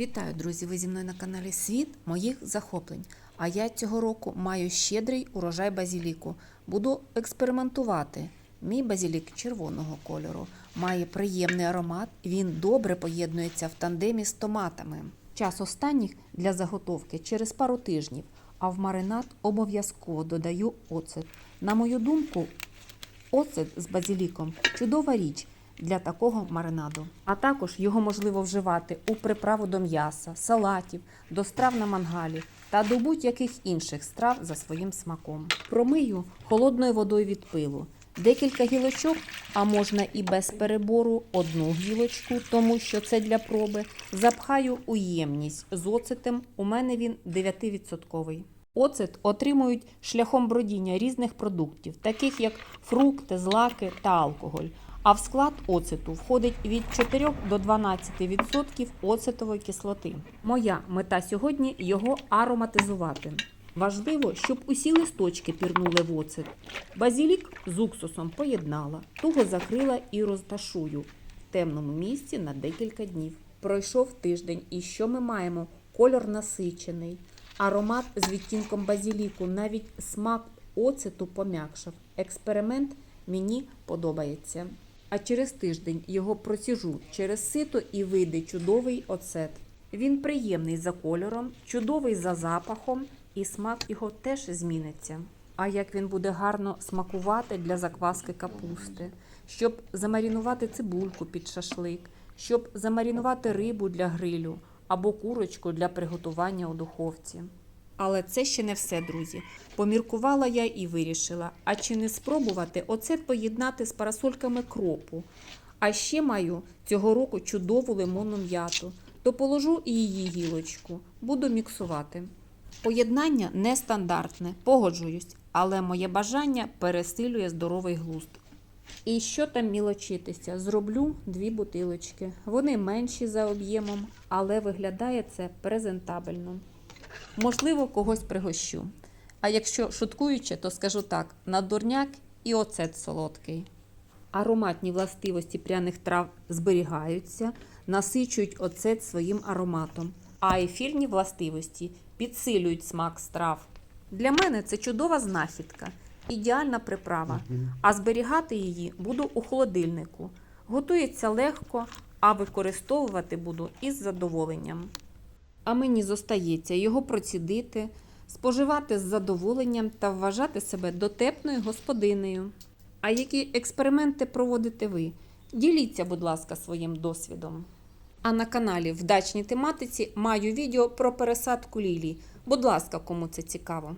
Вітаю, друзі! Ви зі мною на каналі Світ моїх захоплень. А я цього року маю щедрий урожай базіліку. Буду експериментувати. Мій базілік червоного кольору має приємний аромат. Він добре поєднується в тандемі з томатами. Час останніх для заготовки через пару тижнів, а в маринад обов'язково додаю оцет. На мою думку, Оцет з базіліком чудова річ для такого маринаду. А також його можливо вживати у приправу до м'яса, салатів, до страв на мангалі та до будь-яких інших страв за своїм смаком. Промию холодною водою від пилу. Декілька гілочок, а можна і без перебору одну гілочку, тому що це для проби. Запхаю у ємність з оцетом. У мене він 9%. Оцет отримують шляхом бродіння різних продуктів, таких як фрукти, злаки та алкоголь. А в склад оцету входить від 4 до 12% оцетової кислоти. Моя мета сьогодні його ароматизувати. Важливо, щоб усі листочки пірнули в оцет. Базілік з уксусом поєднала, туго закрила і розташую в темному місці на декілька днів. Пройшов тиждень, і що ми маємо? Кольор насичений. Аромат з відтінком базіліку, навіть смак оцету пом'якшав. Експеримент мені подобається. А через тиждень його проціжу через сито і вийде чудовий оцет. Він приємний за кольором, чудовий за запахом, і смак його теж зміниться. А як він буде гарно смакувати для закваски капусти, щоб замарінувати цибульку під шашлик, щоб замарінувати рибу для грилю або курочку для приготування у духовці. Але це ще не все, друзі. Поміркувала я і вирішила, а чи не спробувати оцет поєднати з парасольками кропу. А ще маю цього року чудову лимонну м'яту, то положу і її гілочку, буду міксувати. Поєднання нестандартне, погоджуюсь, але моє бажання пересилює здоровий глузд. І що там мілочитися? Зроблю дві бутилочки. Вони менші за об'ємом, але виглядає це презентабельно. Можливо, когось пригощу. А якщо шуткуючи, то скажу так: на дурняк і оцет солодкий. Ароматні властивості пряних трав зберігаються, насичують оцет своїм ароматом, а ефірні властивості підсилюють смак страв. Для мене це чудова знахідка, ідеальна приправа, а зберігати її буду у холодильнику. Готується легко, а використовувати буду із задоволенням. А мені зостається його процідити, споживати з задоволенням та вважати себе дотепною господинею. А які експерименти проводите ви? Діліться, будь ласка, своїм досвідом. А на каналі Вдачній тематиці маю відео про пересадку лілій. Будь ласка, кому це цікаво.